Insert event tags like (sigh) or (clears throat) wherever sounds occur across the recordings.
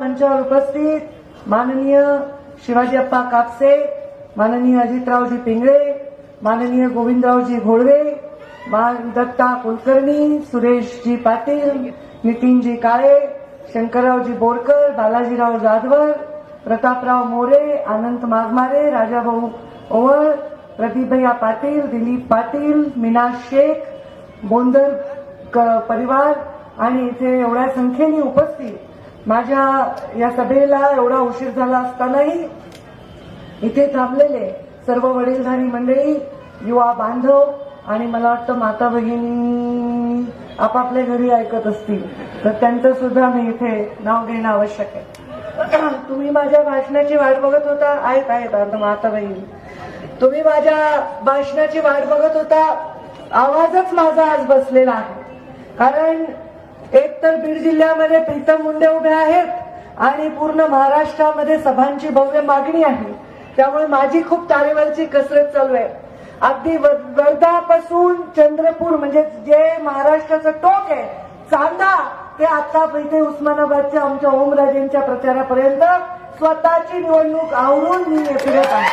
मंचावर उपस्थित माननीय शिवाजी अप्पा कापसे माननीय अजितरावजी पिंगळे माननीय गोविंदरावजी घोळवे मान दत्ता कुलकर्णी सुरेशजी पाटील नितीनजी काळे शंकररावजी बोरकर बालाजीराव जाधवर प्रतापराव मोरे अनंत माघमारे राजाभाऊ ओवळ प्रदीपभैया पाटील दिलीप पाटील मीना शेख बोंदर क- परिवार आणि इथे एवढ्या संख्येने उपस्थित माझ्या या सभेला एवढा उशीर झाला असतानाही इथे थांबलेले सर्व वडीलधारी मंडळी युवा बांधव आणि मला वाटतं माता भगिनी आपापल्या घरी ऐकत असतील तर त्यांचं सुद्धा मी इथे नाव घेणं आवश्यक आहे. (clears throat) तुम्ही माझ्या भाषणाची वाट बघत होता? आहेत आहेत आता माता बहिणी. तुम्ही माझ्या भाषणाची वाट बघत होता? आवाजच माझा आज बसलेला आहे. कारण एक तर बीड जिल्ह्यामध्ये प्रीतम मुंडे उभे आहेत आणि पूर्ण महाराष्ट्रामध्ये सभांची भव्य मागणी आहे. त्यामुळे माझी खूप तारेवरची कसरत चालू आहे. अगदी वर्धापासून चंद्रपूर म्हणजे जे महाराष्ट्राचं टोक आहे चांदा ते आता इथे उस्मानाबादच्या आमच्या ओमराजेंच्या प्रचारापर्यंत स्वतःची निवडणूक आवरून मी फिरत आहे.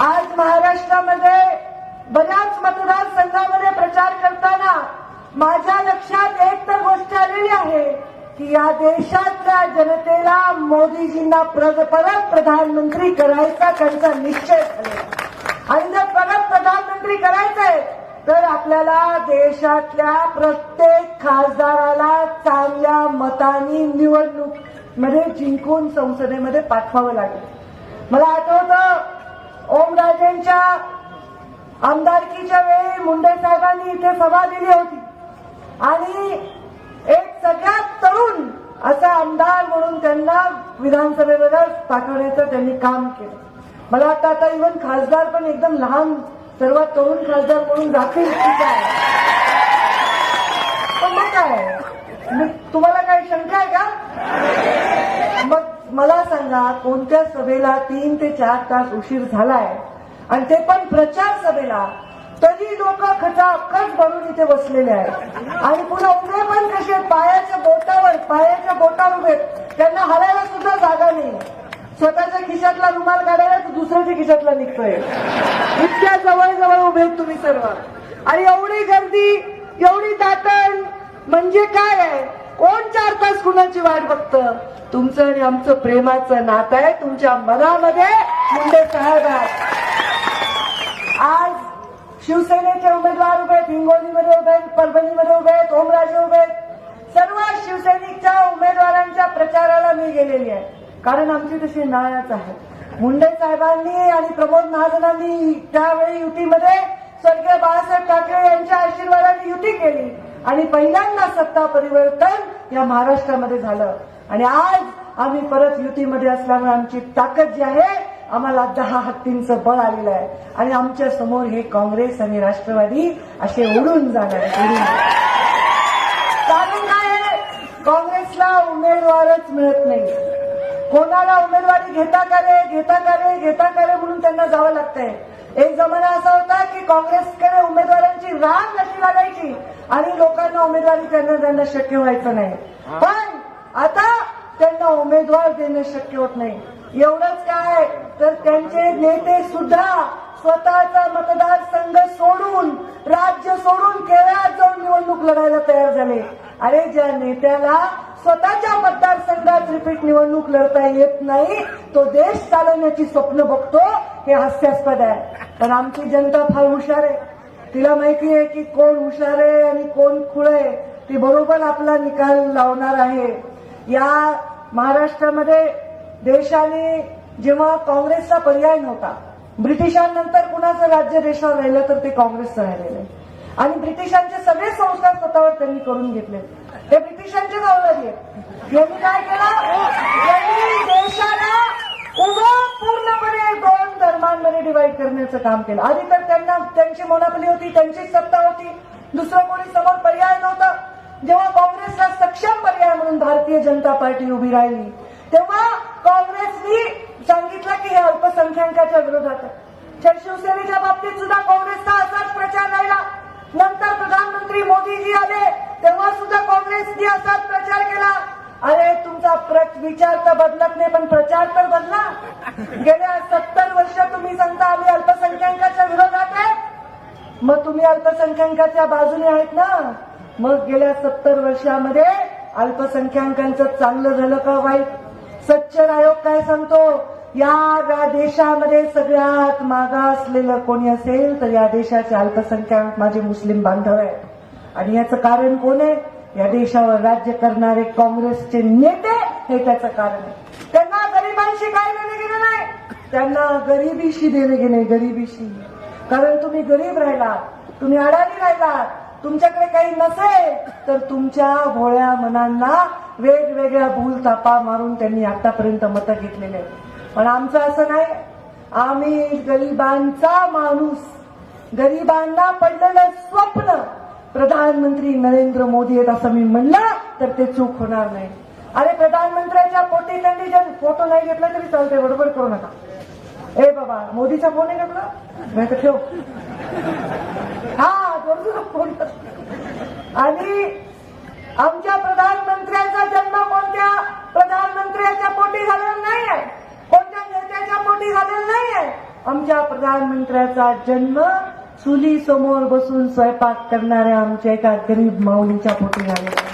आज महाराष्ट्रामध्ये बऱ्याच मतदारसंघामध्ये प्रचार करताना माझ्या लक्षात एक तर गोष्ट आलेली आहे की या देशातल्या जनतेला मोदीजींना प्र- परत प्रधानमंत्री करायचा त्यांचा निश्चय झालेला आणि जर परत प्रधानमंत्री करायचंय तर आपल्याला देशातल्या प्रत्येक खासदाराला चांगल्या मतानी निवडणूकमध्ये जिंकून संसदेमध्ये पाठवावं लागेल. मला आठवतं ओमराजेंच्या आमदारकीच्या वेळी मुंडे साहेबांनी इथे सभा दिली होती. आणि एक सगळ्यात तरुण असा आमदार म्हणून त्यांना विधानसभेमध्ये पाठवण्याचं त्यांनी काम केलं. मला वाटतं आता इव्हन खासदार पण एकदम लहान सर्वात तरुण खासदार म्हणून जातील ठीक आहे. पण मग काय? मी- तुम्हाला काही शंका आहे का? मग मला सांगा कोणत्या सभेला तीन ते चार तास उशीर झालाय? आणि ते पण प्रचार सभेला तरी लोक खचाखच भरून इथे बसलेले आहेत. आणि पुन्हा उभे पण कसे पायाच्या बोटावर पायाच्या बोटावर उभे आहेत. त्यांना हलायला सुद्धा जागा नाही स्वतःच्या खिशातला रुमाल काढायला तर दुसऱ्याच्या खिशातला निघतोय. इतक्या जवळ जवळ उभे आहेत तुम्ही सर्व. आणि एवढी गर्दी एवढी दातण म्हणजे काय आहे? कोण चार तास कुणाची वाट बघतं? तुमचं आणि आमचं प्रेमाचं नातं आहे. तुमच्या मनामध्ये मुंडे साहेब आहे शिवसेनेचे उमेदवार उभे आहेत हिंगोलीमध्ये उभे आहेत परभणीमध्ये उभे आहेत ओमराजे उभे आहेत. सर्व शिवसैनिकच्या उमेदवारांच्या प्रचाराला मी गेलेली आहे. कारण आमची तशी नाळच आहे. मुंडे साहेबांनी आणि प्रमोद महाजनांनी त्यावेळी युतीमध्ये स्वर्गीय बाळासाहेब ठाकरे यांच्या आशीर्वादाने युती केली. आणि पहिल्यांदा सत्ता परिवर्तन या महाराष्ट्रामध्ये झालं. आणि आज आम्ही परत युतीमध्ये असल्यामुळे आमची ताकद जी आहे आम्हाला दहा हत्तींचं बळ आलेलं आहे. आणि आमच्यासमोर हे काँग्रेस आणि राष्ट्रवादी असे उडून जाणार कारण काय? काँग्रेसला उमेदवारच मिळत नाही. कोणाला उमेदवारी घेता का रे घेता का रे घेता का रे म्हणून त्यांना जावं लागतंय. एक जमाना असा होता की काँग्रेसकडे उमेदवारांची रांग अशी लागायची आणि लोकांना उमेदवारी त्यांना त्यांना शक्य व्हायचं नाही. पण आता त्यांना उमेदवार देणं शक्य होत नाही. एवढंच काय? तर त्यांचे नेते सुद्धा स्वतःचा मतदारसंघ सोडून राज्य सोडून केरळात जाऊन निवडणूक लढायला तयार झाले. अरे ज्या नेत्याला स्वतःच्या मतदारसंघात रिपीट निवडणूक लढता येत नाही तो देश चालवण्याची स्वप्न बघतो हे हास्यास्पद आहे. पण आमची जनता फार हुशार आहे. तिला माहिती आहे की कोण हुशार आहे आणि कोण खुळ आहे. ती बरोबर आपला निकाल लावणार आहे. या महाराष्ट्रामध्ये देशाने जेव्हा काँग्रेसचा पर्याय नव्हता ब्रिटिशांनंतर कुणाचं राज्य देशावर राहिलं तर ते काँग्रेसचं राहिलेलं आहे. आणि ब्रिटिशांचे सगळे संस्कार स्वतःवर त्यांनी करून घेतले. हे ब्रिटिशांचेच अवलंबी आहे. यांनी काय केलं? यांनी देशाला उभं पूर्णपणे दोन धर्मांमध्ये डिवाइड करण्याचं काम केलं. आधी तर त्यांना त्यांची मोनापली होती त्यांचीच सत्ता होती. दुसरं कोणी समोर पर्याय नव्हता. जेव्हा काँग्रेसला सक्षम पर्याय म्हणून भारतीय जनता पार्टी उभी राहिली तेव्हा काँग्रेसनी सांगितलं की हे अल्पसंख्याकाच्या विरोधात तर शिवसेनेच्या बाबतीत सुद्धा काँग्रेसचा असाच प्रचार राहिला. नंतर प्रधानमंत्री मोदीजी आले तेव्हा सुद्धा काँग्रेसनी असाच प्रचार केला. अरे तुमचा विचार तर बदलत नाही पण प्रचार तर बदला. गेल्या सत्तर वर्ष तुम्ही सांगता आम्ही अल्पसंख्याकाच्या विरोधात आहे. मग तुम्ही अल्पसंख्याकाच्या बाजूने आहेत ना. मग गेल्या सत्तर वर्षामध्ये अल्पसंख्याकांचं चांगलं झालं का वाईट? सच्चर आयोग काय सांगतो? या या देशामध्ये सगळ्यात मागासलेलं कोणी असेल तर या देशाचे अल्पसंख्याक माझे मुस्लिम बांधव आहेत. आणि याचं कारण कोण आहे? या देशावर राज्य करणारे काँग्रेसचे नेते हे त्याचं कारण आहे. त्यांना गरिबांशी काय देणं घेणं नाही? त्यांना गरिबीशी देणं घेणे गरिबीशी. कारण तुम्ही गरीब राहिलात तुम्ही अडाणी राहिलात तुमच्याकडे काही नसेल तर तुमच्या भोळ्या मनांना वेगवेगळ्या भूल तापा मारून त्यांनी आतापर्यंत मतं घेतलेले आहेत. पण आमचं असं नाही. आम्ही गरिबांचा माणूस. गरिबांना पडलेलं स्वप्न प्रधानमंत्री नरेंद्र मोदी आहेत असं मी म्हणलं तर ते चूक होणार नाही. अरे प्रधानमंत्र्यांच्या पोटी त्यांनी जर फोटो नाही घेतला तरी चालते बरोबर करू नका. ए बाबा मोदीचा फोन आहे का तुला? नाही तर ठेव. हा फोन कर. आणि आमच्या प्रधानमंत्र्यांचा जन्म कोणत्या प्रधानमंत्र्याच्या पोटी झालेला नाही आहे कोणत्या नेत्याच्या पोटी झालेला नाही आहे आमच्या प्रधानमंत्र्याचा जन्म चुली समोर बसून स्वयंपाक करणाऱ्या आमच्या एका गरीब माऊलीच्या पोटी झालेला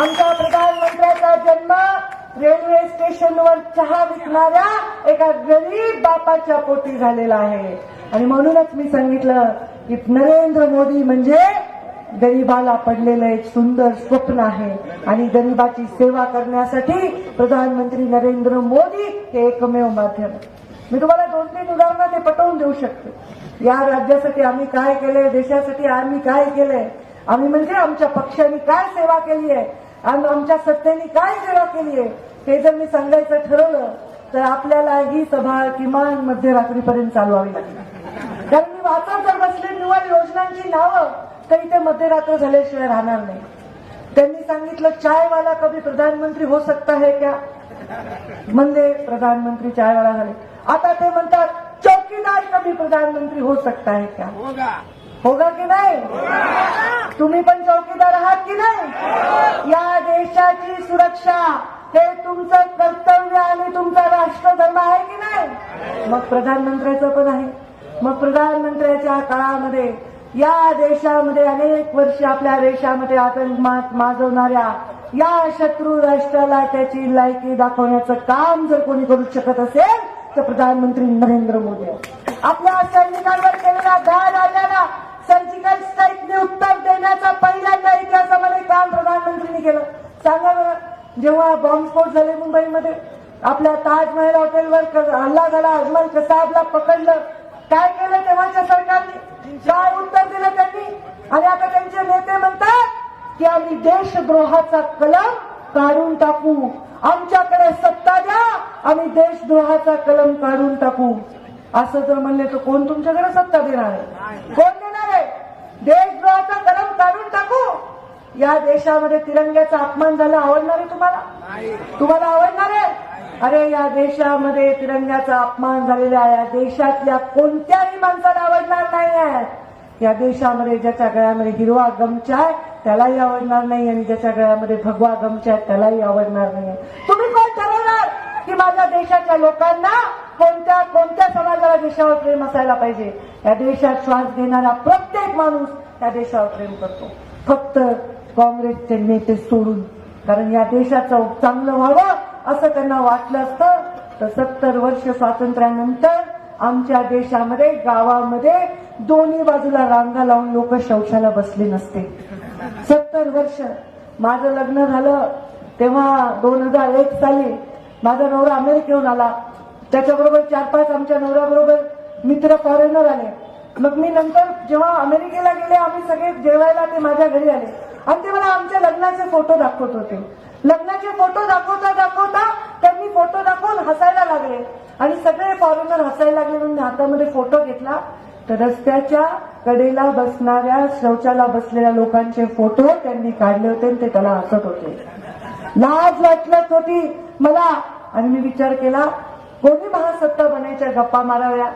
आमच्या प्रधानमंत्र्याचा जन्म रेल्वे स्टेशनवर चहा विकणाऱ्या एका गरीब बापाच्या पोटी झालेला आहे. आणि म्हणूनच मी सांगितलं की नरेंद्र मोदी म्हणजे गरीबाला पडलेलं एक सुंदर स्वप्न आहे आणि गरीबाची सेवा करण्यासाठी प्रधानमंत्री नरेंद्र मोदी हे एकमेव माध्यम मी तुम्हाला दोन तीन उदाहरणं ते पटवून देऊ शकते. या राज्यासाठी आम्ही काय केलंय देशासाठी आम्ही काय केलंय आम्ही म्हणजे आमच्या पक्षाने काय सेवा केली आहे आणि आमच्या सत्तेने काय सेवा केली आहे हे जर मी सांगायचं ठरवलं तर आपल्याला ही सभा किमान मध्यरात्रीपर्यंत चालवावी लागेल. कारण मी वाचत जर बसले निवड योजनांची नावं तर इथे मध्यरात्र झाल्याशिवाय राहणार नाही. त्यांनी सांगितलं चायवाला कभी प्रधानमंत्री हो सकता है क्या? म्हणले प्रधानमंत्री चायवाला झाले. आता ते म्हणतात चौकीदार कभी प्रधानमंत्री हो सकता है क्या? होगा की नाही? तुम्ही पण चौकीदार आहात की नाही? या देशाची सुरक्षा हे तुमचं कर्तव्य आणि तुमचा राष्ट्रधर्म आहे की नाही? मग प्रधानमंत्र्याचं पण आहे. मग प्रधानमंत्र्याच्या काळामध्ये या देशामध्ये अनेक वर्ष आपल्या देशामध्ये आतंक माजवणाऱ्या या शत्रू राष्ट्राला त्याची लायकी दाखवण्याचं काम जर कोणी करू शकत असेल तर प्रधानमंत्री नरेंद्र मोदी. आपल्या सैनिकांवर केलेल्या दहा आल्याला सर्जिकल स्ट्राईकने उत्तर देण्याचा पहिल्यांदा इतिहासामध्ये काम प्रधानमंत्रींनी केलं. सांगा बरं जेव्हा बॉम्बस्फोट झाले मुंबईमध्ये आपल्या ताजमहल हॉटेलवर हल्ला झाला अजमल कसाबला पकडलं. काय केलं तेव्हाच्या सरकारने? केलं त्यांनी. आणि आता त्यांचे नेते म्हणतात की आम्ही देशद्रोहाचा कलम काढून टाकू. आमच्याकडे सत्ता द्या आम्ही देशद्रोहाचा कलम काढून टाकू. असं जर म्हणले तर कोण तुमच्याकडे सत्ता देणार आहे? कोण देणार आहे? देशद्रोहाचा कलम काढून टाकू. या देशामध्ये तिरंग्याचा अपमान झाला आवडणार आहे तुम्हाला? तुम्हाला आवडणार आहे? अरे या देशामध्ये तिरंग्याचा अपमान झालेला आहे. या देशातल्या कोणत्याही माणसाला आवडणार नाही आहे. या देशामध्ये ज्याच्या गळ्यामध्ये हिरवा गमचा आहे त्यालाही आवडणार नाही आणि ज्याच्या गळ्यामध्ये भगवा गमचा आहे त्यालाही आवडणार नाही. तुम्ही कोण ठरवणार की माझ्या देशाच्या लोकांना कोणत्या कोणत्या समाजाला देशावर प्रेम असायला पाहिजे? या देशात श्वास घेणारा प्रत्येक माणूस त्या देशावर प्रेम करतो. फक्त काँग्रेसचे नेते सोडून. कारण या देशाचं चांगलं व्हावं असं त्यांना वाटलं असतं तर सत्तर वर्ष स्वातंत्र्यानंतर आमच्या देशामध्ये गावामध्ये दोन्ही बाजूला रांगा लावून लोक शौचाला बसले नसते. सत्तर वर्ष माझं लग्न झालं तेव्हा दोन हजार एक साली माझा नवरा अमेरिकेहून आला. त्याच्याबरोबर चार पाच आमच्या नवऱ्याबरोबर मित्र फॉरेनर आले. मग मी नंतर जेव्हा अमेरिकेला गेले आम्ही सगळे जेवायला ते माझ्या घरी आले. आणि ते मला आमच्या लग्नाचे फोटो दाखवत होते. लग्नाचे फोटो दाखवता दाखवता त्यांनी फोटो दाखवून हसायला लागले. आणि सगळे फॉरेनर हसायला लागले म्हणून हातामध्ये फोटो घेतला. तर रस्त्याच्या कडेला बसणाऱ्या शौचाला बसलेल्या लोकांचे फोटो त्यांनी काढले होते आणि ते त्याला हसत होते. लाज वाटलत होती मला. आणि मी विचार केला कोणी महासत्ता बनायच्या गप्पा माराव्या?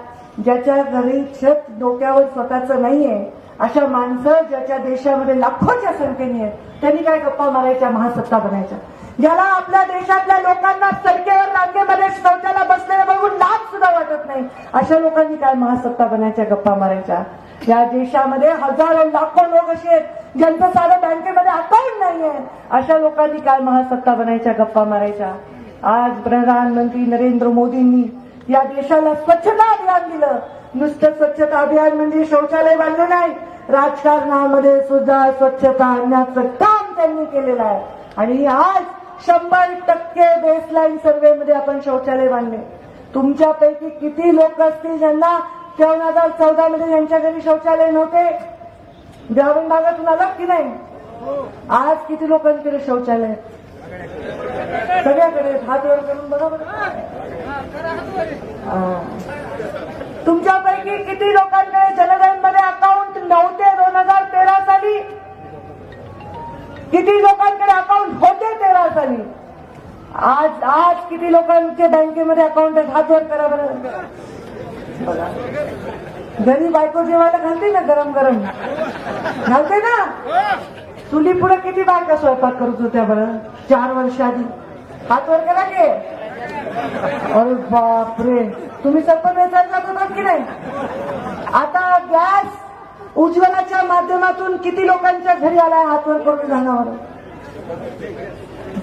ज्याच्या घरी छत डोक्यावर स्वतःचं नाहीये अशा माणसं ज्याच्या देशामध्ये लाखोच्या संख्येने आहेत. त्यांनी काय गप्पा मारायच्या महासत्ता बनायच्या? ज्याला आपल्या देशातल्या लोकांना सरकेवर रांगेमध्ये शौचाला बसलेले बघून लाभ सुद्धा वाटत नाही. अशा लोकांनी काय महासत्ता बनायच्या गप्पा मारायच्या. या देशामध्ये हजारो लाखो लोक असे आहेत ज्यांचं साधं बँकेमध्ये अकाउंट नाहीये. अशा लोकांनी काय महासत्ता बनायच्या गप्पा मारायच्या. आज प्रधानमंत्री नरेंद्र मोदींनी या देशाला स्वच्छता अभियान दिलं. नुसतं स्वच्छता अभियान म्हणजे शौचालय बांधलं नाही. राजकारणामध्ये सुद्धा स्वच्छता आणण्याचं काम त्यांनी केलेलं आहे. आणि आज शंभर टक्के बेसलाईन सर्व्हेमध्ये आपण शौचालय बांधले. तुमच्यापैकी किती लोक असतील ज्यांना दोन हजार चौदा मध्ये ज्यांच्या घरी शौचालय नव्हते? ग्रामीण भागातून आलं की नाही? आज किती लोकांकडे शौचालय सगळ्याकडे हात वर करून बघा तुमच्यापैकी किती लोकांकडे जनधनमध्ये अकाउंट नव्हते दोन हजार तेरा साली? किती लोकांकडे अकाउंट होते तेरा साली आज आज किती लोकांच्या बँकेमध्ये अकाउंट आहेत? हात वर करा बरं. बघा. घरी बायको जेवायला घालते ना गरम गरम? घालते ना? चुली पुढे किती बायका स्वयंपाक करत होत्या बरं? चार वर्ष आधी. हात वर करा गे अरे बापरे. तुम्ही सरपंच वेचायला जात की नाही? आता गॅस उज्ज्वलाच्या माध्यमातून किती लोकांच्या घरी आलाय हातवर करून जाणार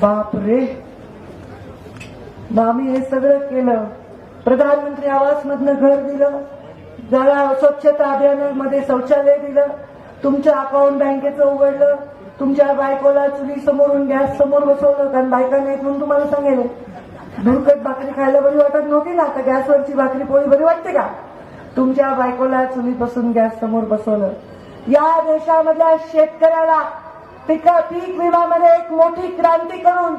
बापरे. मग आम्ही हे सगळं केलं. प्रधानमंत्री आवास मधनं घर दिलं. जरा स्वच्छता अभियानामध्ये शौचालय दिलं. तुमच्या अकाउंट बँकेचं उघडलं. तुमच्या बायकोला चुली समोरून गॅस समोर बसवलं. कारण बायका नाहीत म्हणून तुम्हाला सांगेल धुरकट भाकरी खायला बरी वाटत नव्हती ना? आता गॅसवरची भाकरी पोळी बरी वाटते का? तुमच्या बायकोला चुलीपासून गॅस समोर बसवलं. या देशामधल्या शेतकऱ्याला पिका पीक विमामध्ये एक मोठी क्रांती करून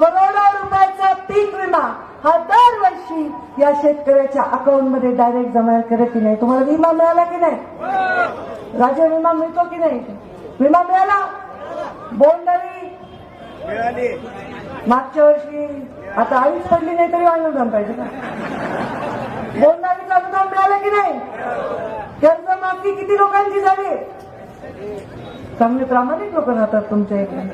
करोडो रुपयाचा पीक विमा हा दरवर्षी या शेतकऱ्याच्या अकाउंटमध्ये डायरेक्ट जमा करत की नाही? तुम्हाला विमा मिळाला की नाही? राज्य विमा मिळतो की नाही? विमा मिळाला? बोंडरी मागच्या वर्षी आता आईच पडली नाही तरी अनुदान पाहिजे का? बोंडारीचं अनुदान मिळालं की नाही? कर्जमाफी किती लोकांची झाली? चांगले प्रामाणिक लोक राहतात तुमच्या इथे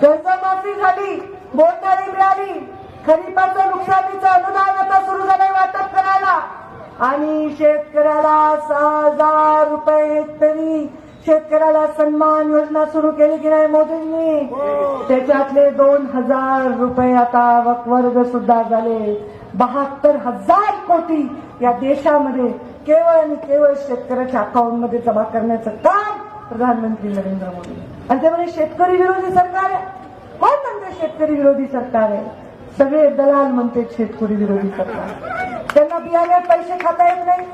कर्जमाफी झाली बोलणारी मिळाली. खरीपाचं नुकसानीचं अनुदान आता सुरू झालंय वाटप करायला. आणि शेतकऱ्याला सहा हजार रुपये शेतकऱ्याला सन्मान योजना सुरू केली की नाही मोदींनी? त्याच्यातले दोन हजार रुपये आता वर्ग सुद्धा झाले. बहात्तर हजार कोटी या देशामध्ये केवळ आणि केवळ शेतकऱ्याच्या अकाउंटमध्ये जमा करण्याचं काम प्रधानमंत्री नरेंद्र मोदी. आणि ते म्हणजे शेतकरी विरोधी सरकार आहे. कोण म्हणते शेतकरी विरोधी सरकार आहे? सगळे दलाल म्हणते शेतकरी विरोधी सरकार. त्यांना बियाणे पैसे खाता येत नाही.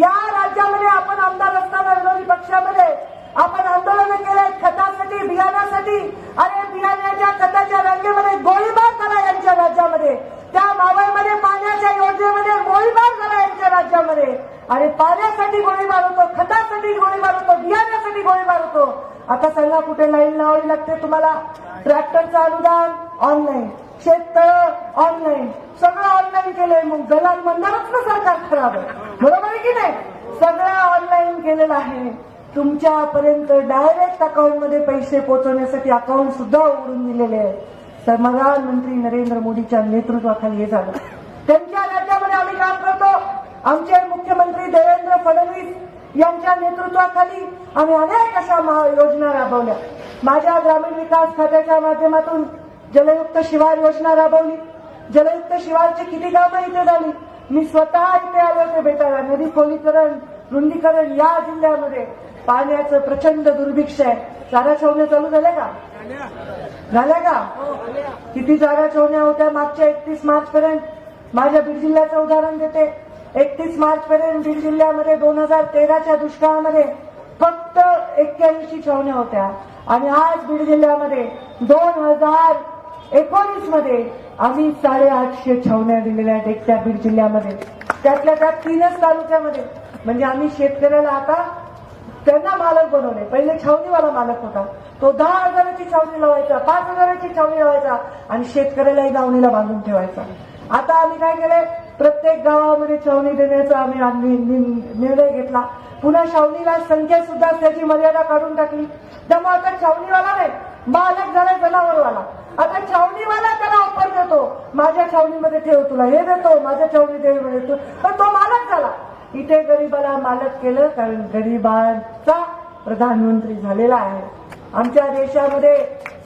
या राज्यामध्ये आपण आमदार असताना विरोधी पक्षामध्ये आपण आंदोलन केले खतासाठी बियाण्यासाठी. अरे बियाण्याच्या खताच्या रांगेमध्ये गोळीबार करा यांच्या राज्यामध्ये. त्या मावळमध्ये पाण्याच्या योजनेमध्ये गोळीबार करा यांच्या राज्यामध्ये. अरे पाण्यासाठी गोळीबार होतो खतासाठी गोळीबार होतो बियाण्यासाठी गोळीबार होतो. आता सांगा कुठे लाईन लावावी लागते तुम्हाला? ट्रॅक्टरचं अनुदान ऑनलाईन शेततळ ऑनलाईन सगळं ऑनलाईन केलंय. मग दलाल म्हणणारच ना सरकार खराब आहे. बरोबर आहे की नाही? सगळं ऑनलाईन केलेलं आहे. तुमच्यापर्यंत डायरेक्ट अकाउंटमध्ये पैसे पोहोचवण्यासाठी अकाउंट सुद्धा उघडून दिलेले आहे तर प्रधानमंत्री नरेंद्र मोदीच्या नेतृत्वाखाली हे झालं. त्यांच्या राज्यामध्ये आम्ही काम करतो. आमचे मुख्यमंत्री देवेंद्र फडणवीस यांच्या नेतृत्वाखाली आम्ही अनेक अशा महा- योजना राबवल्या. माझ्या ग्रामीण विकास खात्याच्या माध्यमातून जलयुक्त शिवार योजना राबवली. जलयुक्त शिवारची किती कामं इथे झाली? मी स्वतः इथे आलो होते भेटायला नदी खोलीकरण रुंदीकरण या जिल्ह्यामध्ये पाण्याचं प्रचंड दुर्भिक्ष आहे. चारा छावण्या चालू झाल्या का? झाल्या का? किती चारा छावण्या होत्या मागच्या एकतीस मार्च पर्यंत माझ्या बीड जिल्ह्याचं उदाहरण देते. एकतीस मार्च पर्यंत बीड जिल्ह्यामध्ये दोन हजार तेराच्या दुष्काळामध्ये फक्त एक्क्याऐंशी छावण्या होत्या. आणि आज बीड जिल्ह्यामध्ये दोन हजार एकोणीसमध्ये आम्ही साडेआठशे छावण्या दिलेल्या आहेत एकट्या बीड जिल्ह्यामध्ये. त्यातल्या त्यात तीनच तालुक्यामध्ये. म्हणजे आम्ही शेतकऱ्याला आता त्यांना मालक बनवले. पहिले छावणीवाला मालक होता. तो दहा हजाराची छावणी लावायचा पाच हजाराची छावणी लावायचा आणि शेतकऱ्यालाही दावणीला बांधून ठेवायचा. आता आम्ही काय केलंय? प्रत्येक गावामध्ये छावणी देण्याचा आम्ही निर्णय घेतला. पुन्हा छावणीला संख्या सुद्धा त्याची मर्यादा काढून टाकली. त्यामुळे आता छावणीवाला नाही मालक झालाय जनावरवाला. आता छावणीवाला त्याला ऑफर देतो माझ्या छावणीमध्ये ठेव तुला हे देतो माझ्या छावणी देव देतो पण तो इथे गरीबाला मालक केलं कारण गरीबांचा प्रधानमंत्री झालेला आहे. आमच्या देशामध्ये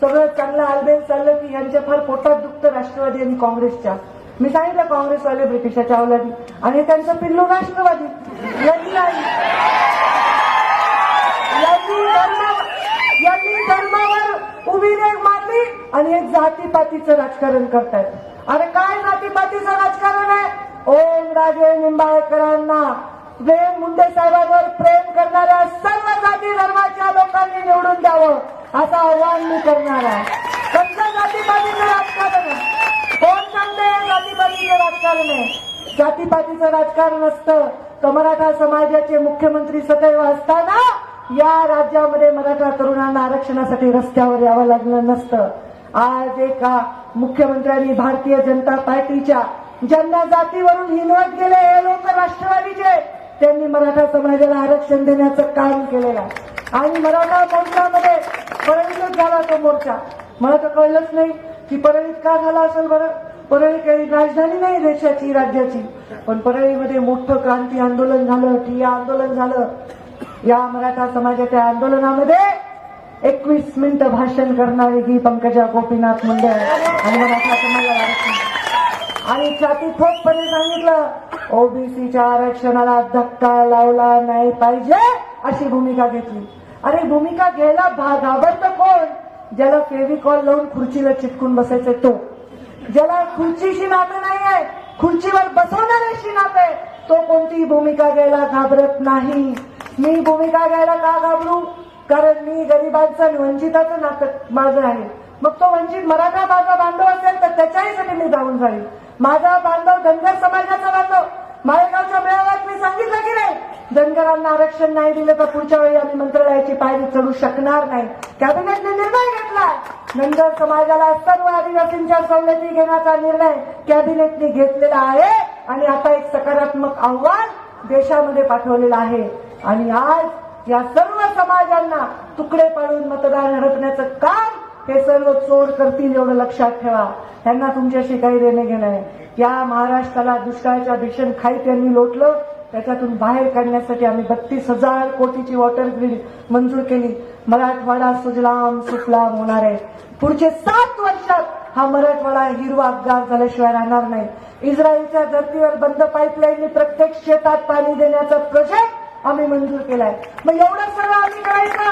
सगळं चांगलं आलबेल चाललं की यांच्या फार पोटात दुखतं राष्ट्रवादी आणि काँग्रेसच्या. मी सांगितलं काँग्रेसवाले ब्रिटिशाच्या अवलादी आणि त्यांचं पिल्लू राष्ट्रवादी. यांनी यांनी यांनी धर्मावर उभी रेग मारली आणि एक जातीपातीचं राजकारण करतायत. अरे काय जातीपातीचं राजकारण आहे? ओम राजे निंबाळकरांना वेळ मुंडे साहेबांवर प्रेम करणाऱ्या सर्व जाती धर्माच्या लोकांनी निवडून द्यावं असं आव्हान मी करणार आहे. कसलं जातीपातीचं राजकारण आहे? कोण सांगते जातीपातीचं राजकारण आहे? जातीपातीचं राजकारण असतं तर मराठा समाजाचे मुख्यमंत्री सदैव असताना या राज्यामध्ये मराठा तरुणांना आरक्षणासाठी रस्त्यावर यावं लागलं नसतं. आज एका मुख्यमंत्र्यांनी भारतीय जनता पार्टीच्या ज्यांना जातीवरून हिनवत गेले हे लोक राष्ट्रवादीचे. त्यांनी मराठा समाजाला आरक्षण देण्याचं काम केलेलं आहे. आणि मराठा मोर्चामध्ये परळीतच झाला तो मोर्चा. मला तर कळलंच नाही की परळीत का झाला असेल बरं? परळी काही राजधानी नाही देशाची राज्याची. पण परळीमध्ये मोठं क्रांती आंदोलन झालं ठिया आंदोलन झालं. या मराठा समाजाच्या आंदोलनामध्ये एकवीस मिनिटं भाषण करणारी ही पंकजा गोपीनाथ मुंडे आणि मराठा समाजाला आणि छाती ठोकपणे सांगितलं ओबीसीच्या आरक्षणाला धक्का लावला नाही पाहिजे अशी भूमिका घेतली. अरे भूमिका घ्यायला भा- घाबरतं कोण? ज्याला फेविकॉल लावून खुर्चीला चिटकून बसायचं तो. ज्याला खुर्चीशी नातं नाही आहे खुर्चीवर बसवणाऱ्याशी नातं आहे तो कोणतीही भूमिका घ्यायला घाबरत नाही. मी भूमिका घ्यायला का घाबरू? कारण मी गरिबांचं आणि वंचिताचं नातं माझं आहे. मग तो वंचित मराठा माझा बांधव असेल तर त्याच्याही साठी मी जाऊन जाईल. माझा बांधव धनगर समाजाचा बांधव. माळेगावच्या मेळाव्यात मी सांगितलं की नाही? धनगरांना आरक्षण नाही दिलं तर पुढच्या वेळी आम्ही मंत्रालयाची पायरी चढू शकणार नाही. कॅबिनेटने निर्णय घेतला धनगर समाजाला सर्व आदिवासींच्या सवलती घेण्याचा निर्णय कॅबिनेटने घेतलेला आहे. आणि आता एक सकारात्मक आव्हान देशामध्ये पाठवलेलं आहे. आणि आज या सर्व समाजांना तुकडे पाडून मतदान हडपण्याचं काम हे सर्व चोर करतील एवढं लक्षात ठेवा. त्यांना तुमच्याशी काही देणे घेणं. आहे या महाराष्ट्राला दुष्काळाच्या भीषण खाई त्यांनी लोटलं त्याच्यातून बाहेर काढण्यासाठी आम्ही बत्तीस हजार कोटीची वॉटर ग्रीड मंजूर केली. मराठवाडा सुजलाम सुफलाम होणार आहे. पुढचे सात वर्षात हा मराठवाडा हिरवा अपघात झाल्याशिवाय राहणार नाही. इस्रायलच्या धर्तीवर बंद पाईपलाईननी प्रत्येक शेतात पाणी देण्याचा प्रोजेक्ट आम्ही मंजूर केलाय. मग एवढं सगळं आम्ही करायचं?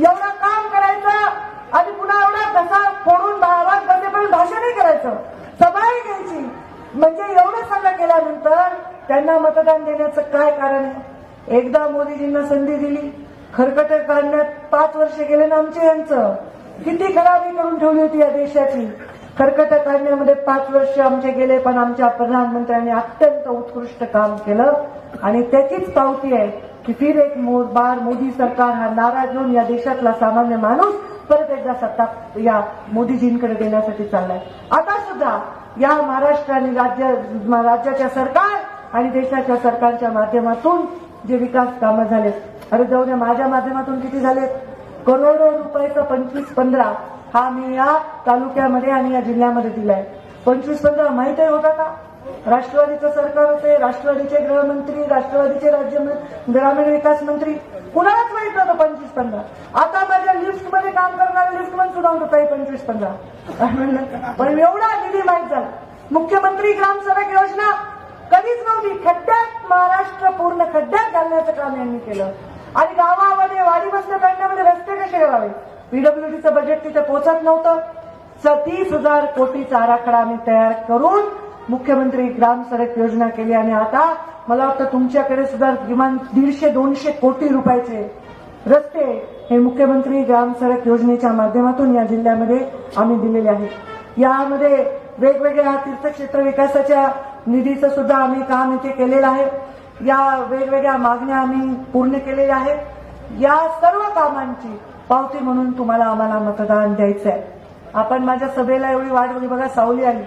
एवढं काम करायचं? आणि पुन्हा एवढा घसा फोडून आवाज बंदेपर्यंत भाषणही करायचं. सभाही घ्यायची. म्हणजे एवढं सगळं केल्यानंतर त्यांना मतदान देण्याचं काय कारण आहे? एकदा मोदीजींना संधी दिली. खरकट काढण्यात पाच वर्ष गेले ना आमचे यांचं. किती खराबी करून ठेवली होती या देशाची. खरकट काढण्यामध्ये पाच वर्ष आमचे गेले पण आमच्या प्रधानमंत्र्यांनी अत्यंत उत्कृष्ट काम केलं. आणि त्याचीच पावती आहे की फिर एक बार मोदी सरकार हा नाराज घेऊन या देशातला सामान्य माणूस परत एकदा सत्ता या मोदीजींकडे देण्यासाठी चाललाय. आता सुद्धा या महाराष्ट्र आणि राज्य राज्याच्या सरकार आणि देशाच्या सरकारच्या माध्यमातून जे विकास कामं झालेत अरे जाऊ द्या माझ्या माध्यमातून किती झालेत? करोडो रुपयाचा पंचवीस पंधरा हा मी या तालुक्यामध्ये आणि या जिल्ह्यामध्ये दिलाय. पंचवीस पंधरा माहीतही होता का? राष्ट्रवादीचं सरकार होते राष्ट्रवादीचे गृहमंत्री राष्ट्रवादीचे राज्य ग्रामीण विकास मंत्री. कुणालाच माहीत नव्हतं पंचवीस पंधरा. आता माझ्या लिफ्टमध्ये काम करणारे लिफ्टमध्ये सुद्धा होत आहे पंचवीस पंधरा. पण एवढा निधी माहीत झाला. मुख्यमंत्री ग्रामसभा योजना कधीच नव्हती. खड्ड्यात महाराष्ट्र पूर्ण खड्ड्यात घालण्याचं काम यांनी केलं. आणि गावामध्ये वाडी बसल्या करण्यामध्ये रस्ते कसे करावे? पीडब्ल्यूडीचं बजेट तिथे पोहोचत नव्हतं. सतीस हजार कोटीचा आराखडा आम्ही तयार करून मुख्यमंत्री ग्राम सडक योजना केली आणि आता मला वाटतं तुमच्याकडे सुद्धा किमान दीडशे दोनशे कोटी रुपयाचे रस्ते हे मुख्यमंत्री ग्राम सडक योजनेच्या माध्यमातून या जिल्ह्यामध्ये आम्ही दिलेले आहेत. यामध्ये वेगवेगळ्या तीर्थक्षेत्र विकासाच्या निधीचं सुद्धा आम्ही काम इथे केलेलं आहे. या वेगवेगळ्या मागण्या आम्ही पूर्ण केलेल्या आहेत. या सर्व कामांची पावती म्हणून तुम्हाला आम्हाला मतदान द्यायचं आहे आपण माझ्या सभेला एवढी वाट बघा सावली आली.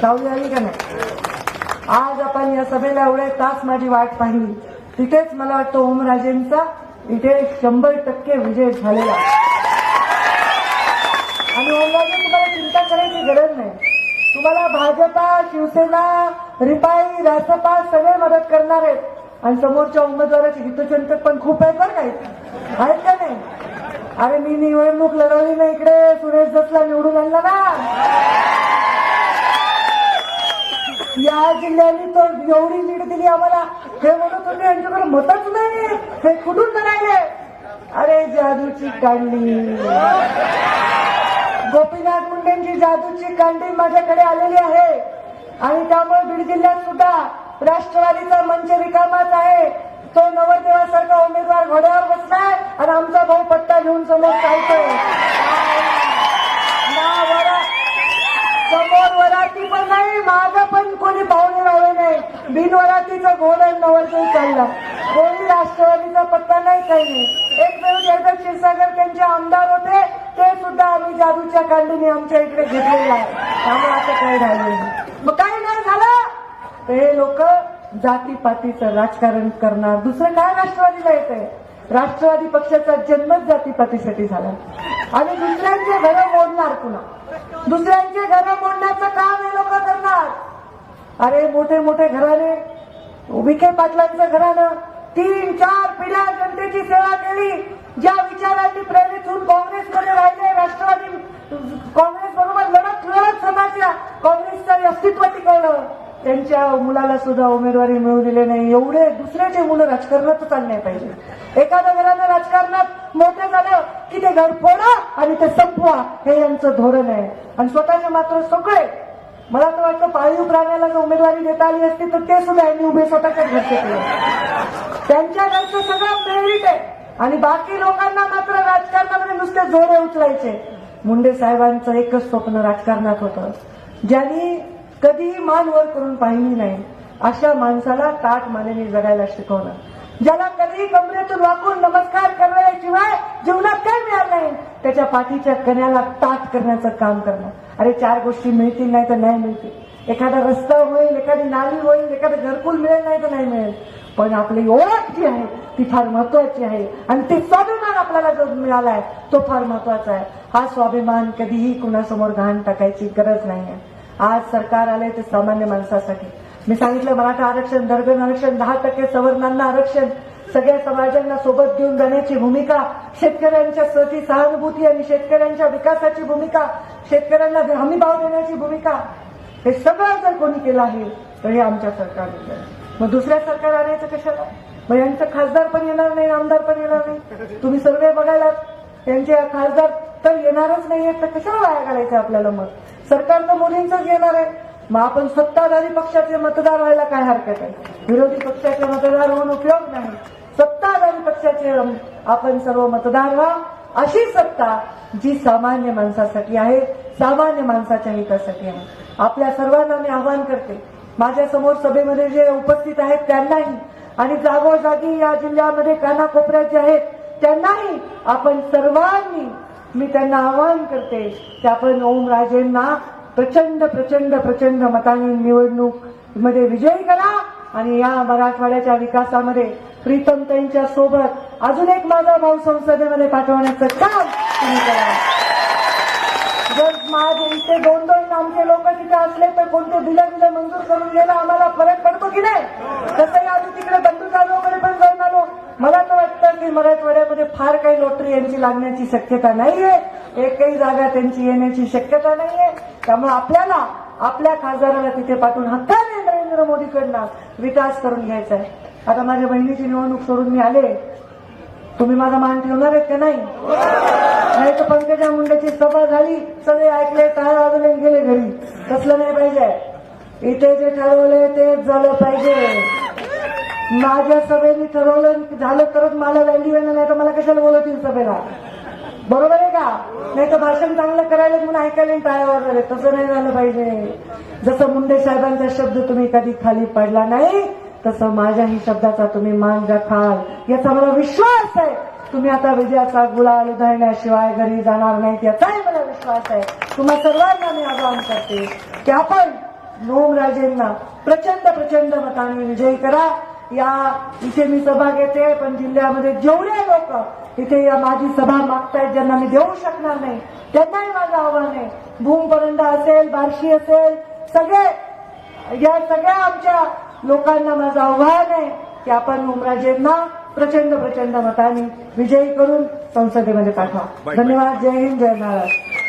सावली आली का नाही? आज आपण या सभेला एवढे तास माझी वाट पाहिली. तिथेच मला वाटतं ओमराजेंचा इथे शंभर टक्के विजय झालेला. आणि ओमराजे तुम्हाला चिंता करायची गरज नाही. तुम्हाला भाजपा शिवसेना रिपाई रासपा सगळे मदत करणार आहेत. आणि समोरच्या उमेदवाराचे हितचिंतक पण खूप आहेत बरं काही आहेत का नाही? अरे मी निवडणूक लढवली ना इकडे सुरेश दत्तला निवडून आणला ना. या जिल्ह्याने तर एवढी लीड दिली आम्हाला. हे म्हणत होते यांच्याकडे मतच नाही हे कुठून करायले? अरे जादूची कांडी. गोपीनाथ मुंडेंची जादूची कांडी माझ्याकडे आलेली आहे. आणि त्यामुळे बीड जिल्ह्यात सुद्धा राष्ट्रवादीचा मंच रिकामाच आहे. तो नवरदेवासारखा उमेदवार घोड्यावर बसलाय आणि आमचा भाऊ पट्टा घेऊन समोर चालतोय. समोर वरात नाही माग पण कोणी पाहुणे राहिले नाही. बिनवरातीचं घोड आणि नवरदेव चालला कोणी राष्ट्रवादीचा पत्ता नाही काही नाही. वेळ क्षीरसागर त्यांचे आमदार होते ते सुद्धा आम्ही जादूच्या कांडीने आमच्या इकडे घेतलेले आहे. त्यामुळे असं काही राहिलं नाही. मग काही नाही झालं? तर हे लोक जातीपातीचं राजकारण करणार. दुसरं काय राष्ट्रवादीला येतंय? राष्ट्रवादी पक्षाचा जन्मच जातीपातीसाठी झाला. आणि दुसऱ्यांचे घरं मोडणार पुन्हा. दुसऱ्यांचे घरं मोडण्याचं काम हे लोक करणार. अरे मोठे मोठे घराने विखे पाटलांचं घरानं तीन चार पिढ्या जनतेची सेवा केली ज्या विचारांनी प्रेरित होऊन काँग्रेसमध्ये राहिले राष्ट्रवादी काँग्रेस बरोबर लढत लढत समाजला काँग्रेसचं अस्तित्व टिकवलं. त्यांच्या मुलाला सुद्धा उमेदवारी मिळू दिली नाही. एवढे दुसऱ्याचे मुलं राजकारणातच आणले पाहिजे. एखाद्या घरानं राजकारणात मोठं झालं की ते घर फोडा आणि ते संपवा हे यांचं धोरण आहे. आणि स्वतःचे मात्र सगळे मला तर वाटतं पाळीव प्राण्याला जर उमेदवारी देता आली असती तर ते सुद्धा यांनी उभे स्वतःच्या घरचे केले त्यांच्या घरचं सगळं मेरिट आहे. आणि बाकी लोकांना मात्र राजकारणामध्ये नुसते जोडे उचलायचे. मुंडे साहेबांचं एकच स्वप्न राजकारणात होतं. ज्यांनी कधीही मान वर करून पाहिली नाही. अशा माणसाला ताट मानेने जगायला शिकवणं ज्याला कधीही कमरेतून वाकून नमस्कार करण्याशिवाय जीवनात काय मिळालं नाही त्याच्या पाठीच्या कण्याला ताट करण्याचं काम करणं. अरे चार गोष्टी मिळतील नाही तर नाही मिळतील. एखादा रस्ता होईल एखादी नाली होईल एखादं घरकुल मिळेल नाही तर नाही मिळेल. पण आपली ओळख जी आहे ती फार महत्वाची आहे. आणि ते स्वाभिमान आपल्याला जो मिळाला आहे तो फार महत्त्वाचा आहे. हा स्वाभिमान कधीही कुणासमोर घाण टाकायची गरज नाही आहे आज सरकार आलंय ते सामान्य माणसासाठी. मी सांगितलं मराठा आरक्षण धर्गण आरक्षण दहा टक्के सवर्णांना आरक्षण सगळ्या समाजांना सोबत घेऊन जाण्याची भूमिका शेतकऱ्यांच्या प्रती सहानुभूती आणि शेतकऱ्यांच्या विकासाची भूमिका शेतकऱ्यांना हमी भाव देण्याची भूमिका हे सगळं जर कोणी केलं आहे तर हे आमच्या सरकारने केलं. मग दुसऱ्या सरकार आणायचं कशाला? मग यांचं खासदार पण येणार नाही आमदार पण येणार नाही. तुम्ही सर्वे बघायला त्यांचे खासदार तर येणारच नाही तर कशाला वाया घालायचं आपल्याला मग? सरकार तर मोदींचंच येणार आहे. मग आपण सत्ताधारी पक्षाचे मतदार व्हायला काय हरकत आहे? विरोधी पक्षाचे मतदार होऊन उपयोग नाही. सत्ताधारी पक्षाचे आपण सर्व मतदार व्हा. अशी सत्ता जी सामान्य माणसासाठी आहे सामान्य माणसाच्या हितासाठी आहे. आपल्या सर्वांना मी आवाहन करते. माझ्यासमोर सभेमध्ये जे उपस्थित आहेत त्यांनाही आणि जागोजागी या जिल्ह्यामध्ये कानाकोपऱ्यात जे आहेत त्यांनाही आपण सर्वांनी मी त्यांना आवाहन करते की आपण ओमराजेंना प्रचंड प्रचंड प्रचंड मताने निवडणूकमध्ये विजयी करा आणि या मराठवाड्याच्या विकासामध्ये प्रीतम त्यांच्यासोबत अजून एक माझा भाऊ संसदेमध्ये पाठवण्याचं काम तुम्ही करा. जर माझे इथे दोन दोन आमचे लोक तिथे असले तर कोणते दिलं दिलं मंजूर करून गेलं? आम्हाला फरक पडतो की नाही? तसंही आम्ही तिकडे बंधू जाधवकडे पण जाऊन आलो. मला तर वाटतं की मराठवाड्यामध्ये फार काही लॉटरी यांची लागण्याची शक्यता नाहीये. एकही जागा त्यांची येण्याची शक्यता नाहीये. त्यामुळे आपल्याला आपल्या खासदाराला तिथे पाठवून हक्काने नरेंद्र मोदीकडनं विकास करून घ्यायचा आहे. आता माझ्या बहिणीची निवडणूक सोडून मी आले. तुम्ही माझा मान ठेवणार आहेत का नाही? नाही तर पंकजा मुंडेची सभा झाली. सगळे ऐकले टाळ वाजवले गेले घरी. तसलं नाही पाहिजे. इथे जे ठरवलंय तेच झालं पाहिजे. माझ्या सभेने ठरवलं झालं तरच मला व्हॅल्यू येणार नाही तर मला कशाला बोलवतील सभेला? बरोबर आहे का? नाही तर भाषण चांगलं करायला म्हणून ऐकायला टाळ्या वाजवले तसं नाही झालं पाहिजे. जसं मुंडे साहेबांचा शब्द तुम्ही कधी खाली पडला नाही तसं माझ्याही शब्दाचा तुम्ही मान राखाल. याचा मला विश्वास आहे. तुम्ही आता विजयाचा गुलाल उधळण्याशिवाय घरी जाणार नाहीत याचाही मला विश्वास आहे. तुम्हा सर्वांना मी आवाहन करते की आपण नोमराजेंना प्रचंड प्रचंड मताने विजयी करा. या इथे मी सभा घेते पण जिल्ह्यामध्ये जेवढे लोक इथे या माझी सभा मागतायत ज्यांना मी देऊ शकणार नाही त्यांनाही माझं आव्हान आहे. भूमपरंडा असेल बार्शी असेल सगळे या सगळ्या आमच्या लोकांना माझं आव्हान आहे की आपण उमराजेंना प्रचंड प्रचंड मताने विजयी करून संसदेमध्ये पाठवा. धन्यवाद. जय हिंद जय महाराष्ट्र